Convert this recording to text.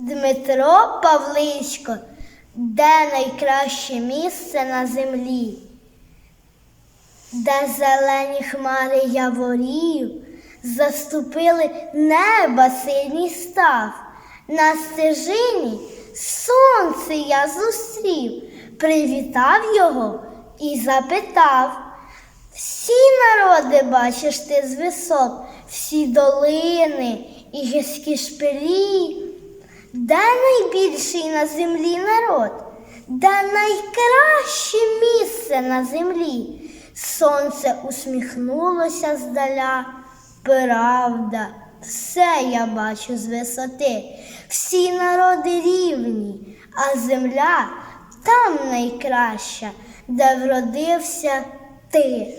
Дмитро Павличко, де найкраще місце на землі, де зелені хмари яворів, заступили неба синій став, на стежині сонце я зустрів, привітав його і запитав. Всі народи бачиш ти з висот, всі долини і гірські шпилі. Де найбільший на землі народ? Де найкраще місце на землі? Сонце усміхнулося здаля. Правда, все я бачу з висоти. Всі народи рівні, а земля там найкраща, де вродився ти.